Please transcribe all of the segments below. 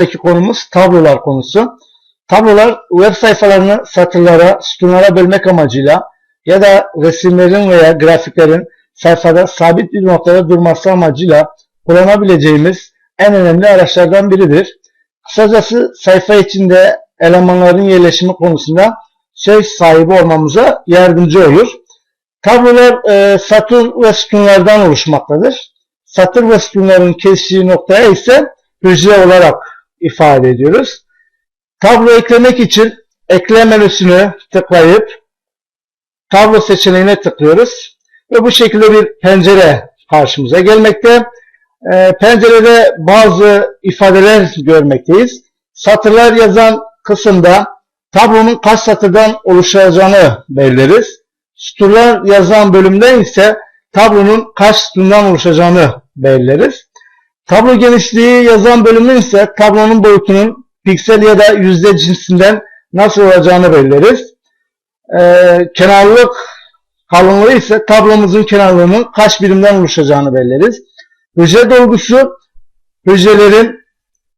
Buradaki konumuz tablolar konusu. Tablolar web sayfalarını satırlara, sütunlara bölmek amacıyla ya da resimlerin veya grafiklerin sayfada sabit bir noktada durması amacıyla kullanabileceğimiz en önemli araçlardan biridir. Kısacası sayfa içinde elemanların yerleşimi konusunda söz sahibi olmamıza yardımcı olur. Tablolar e, satır ve sütunlardan oluşmaktadır. Satır ve sütunların kesiştiği noktaya ise hücre olarak ifade ediyoruz. Tablo eklemek için ekle menüsünü tıklayıp tablo seçeneğine tıklıyoruz. Ve bu şekilde bir pencere karşımıza gelmekte. Ee, pencerede bazı ifadeler görmekteyiz. Satırlar yazan kısımda tablonun kaç satırdan oluşacağını belirleriz. Sütunlar yazan bölümde ise tablonun kaç sütundan oluşacağını belirleriz. Tablo genişliği yazan bölümün ise tablonun boyutunun piksel ya da yüzde cinsinden nasıl olacağını belirleriz. Ee, kenarlık kalınlığı ise tablomuzun kenarlığının kaç birimden oluşacağını belirleriz. Hücre dolgusu hücrelerin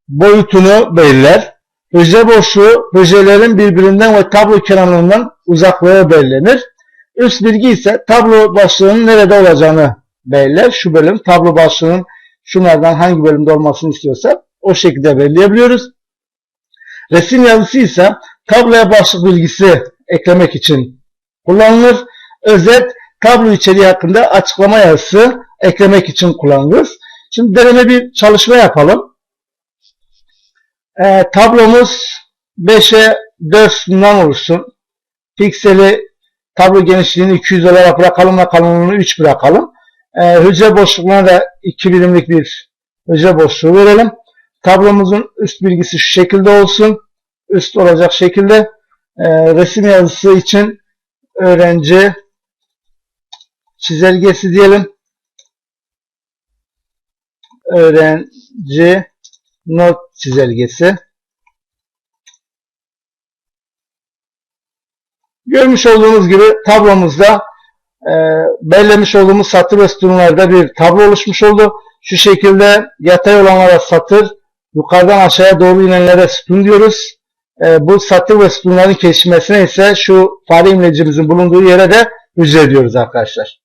boyutunu belirler. Hücre boşluğu hücrelerin birbirinden ve tablo kenarlarından uzaklığı belirlenir. Üst bilgi ise tablo başlığının nerede olacağını belirler. Şu bölüm tablo başlığının şunlardan hangi bölümde olmasını istiyorsa o şekilde belirleyebiliyoruz. Resim yazısı ise tabloya başlık bilgisi eklemek için kullanılır. Özet tablo içeriği hakkında açıklama yazısı eklemek için kullanılır. Şimdi deneme bir çalışma yapalım. E, tablomuz 5'e 4 sütundan oluşsun. Pikseli tablo genişliğini 200 olarak bırakalım ve kalınlığını 3 bırakalım. E, hücre boşluklarına da 2 birimlik bir hücre boşluğu verelim. Tablomuzun üst bilgisi şu şekilde olsun. Üst olacak şekilde e, resim yazısı için öğrenci çizelgesi diyelim. Öğrenci not çizelgesi. Görmüş olduğunuz gibi tablomuzda e, belirlemiş olduğumuz satır ve sütunlarda bir tablo oluşmuş oldu. Şu şekilde yatay olanlara satır, yukarıdan aşağıya doğru inenlere sütun diyoruz. E, bu satır ve sütunların kesişmesine ise şu fare imlecimizin bulunduğu yere de hücre diyoruz arkadaşlar.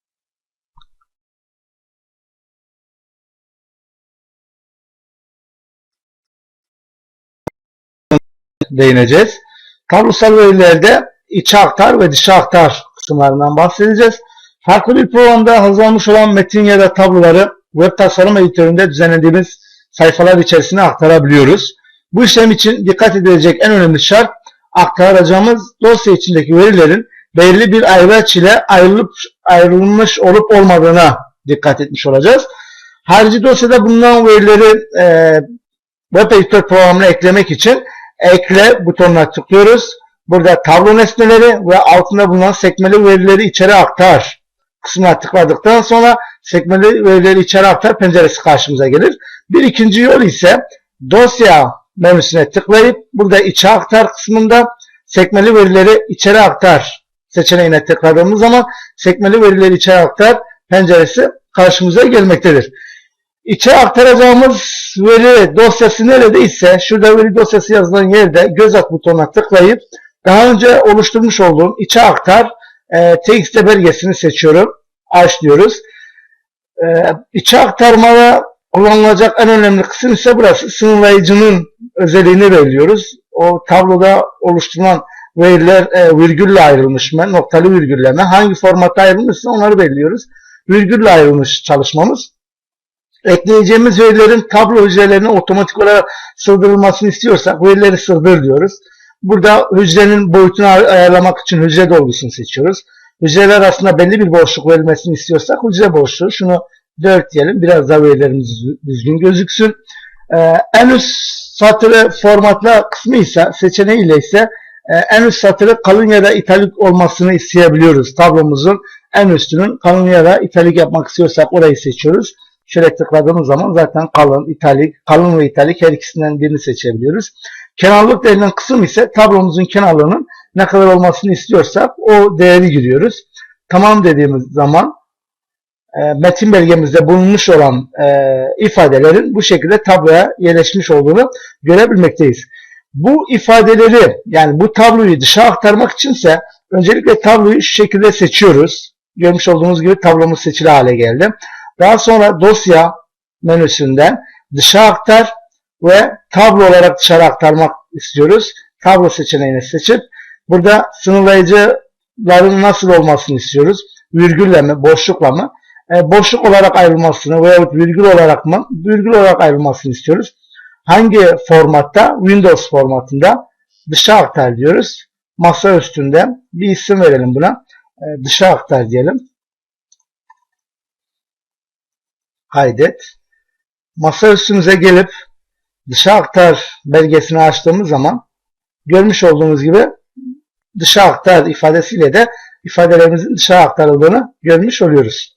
değineceğiz. Tablosal verilerde içe aktar ve dışa aktar kısımlarından bahsedeceğiz. Farklı bir programda hazırlanmış olan metin ya da tabloları web tasarım editöründe düzenlediğimiz sayfalar içerisine aktarabiliyoruz. Bu işlem için dikkat edilecek en önemli şart aktaracağımız dosya içindeki verilerin belirli bir ayraç ile ayrılıp ayrılmış olup olmadığına dikkat etmiş olacağız. Harici dosyada bulunan verileri e, web editör programına eklemek için ekle butonuna tıklıyoruz. Burada tablo nesneleri ve altında bulunan sekmeli verileri içeri aktar kısmına tıkladıktan sonra sekmeli verileri içeri aktar penceresi karşımıza gelir. Bir ikinci yol ise dosya menüsüne tıklayıp burada içe aktar kısmında sekmeli verileri içeri aktar seçeneğine tıkladığımız zaman sekmeli verileri içeri aktar penceresi karşımıza gelmektedir. İçe aktaracağımız veri dosyası neredeyse şurada veri dosyası yazılan yerde göz at butonuna tıklayıp daha önce oluşturmuş olduğum içe aktar e, txt belgesini seçiyorum. Aç diyoruz. E, içe aktarmada kullanılacak en önemli kısım ise burası. Sınırlayıcının özelliğini belirliyoruz. O tabloda oluşturulan veriler e, virgülle ayrılmış mı, noktalı virgülle mi, hangi formatta ayrılmışsa onları belirliyoruz. Virgülle ayrılmış çalışmamız. Ekleyeceğimiz verilerin tablo hücrelerine otomatik olarak sığdırılmasını istiyorsak verileri sığdır diyoruz. Burada hücrenin boyutunu ayarlamak için hücre dolgusunu seçiyoruz. Hücreler arasında belli bir boşluk verilmesini istiyorsak hücre boşluğu. Şunu 4 diyelim. Biraz daha verilerimiz düzgün gözüksün. Ee, en üst satırı formatla kısmı ise seçeneğiyle ise e, en üst satırı kalın ya da italik olmasını isteyebiliyoruz. Tablomuzun en üstünün kalın ya da italik yapmak istiyorsak orayı seçiyoruz. Şöyle tıkladığımız zaman zaten kalın, italik, kalın ve italik her ikisinden birini seçebiliyoruz. Kenarlık denilen kısım ise tablomuzun kenarlığının ne kadar olmasını istiyorsak o değeri giriyoruz. Tamam dediğimiz zaman e, metin belgemizde bulunmuş olan e, ifadelerin bu şekilde tabloya yerleşmiş olduğunu görebilmekteyiz. Bu ifadeleri yani bu tabloyu dışa aktarmak içinse öncelikle tabloyu şu şekilde seçiyoruz. Görmüş olduğunuz gibi tablomuz seçili hale geldi. Daha sonra dosya menüsünden dışa aktar ve tablo olarak dışarı aktarmak istiyoruz. Tablo seçeneğini seçip burada sınırlayıcıların nasıl olmasını istiyoruz. Virgülle mi, boşlukla mı? E, boşluk olarak ayrılmasını veya virgül olarak mı? Virgül olarak ayrılmasını istiyoruz. Hangi formatta? Windows formatında dışa aktar diyoruz. Masa üstünde bir isim verelim buna. E, dışa aktar diyelim. Kaydet. Masa üstümüze gelip dışa aktar belgesini açtığımız zaman görmüş olduğunuz gibi dışa aktar ifadesiyle de ifadelerimizin dışa aktarıldığını görmüş oluyoruz.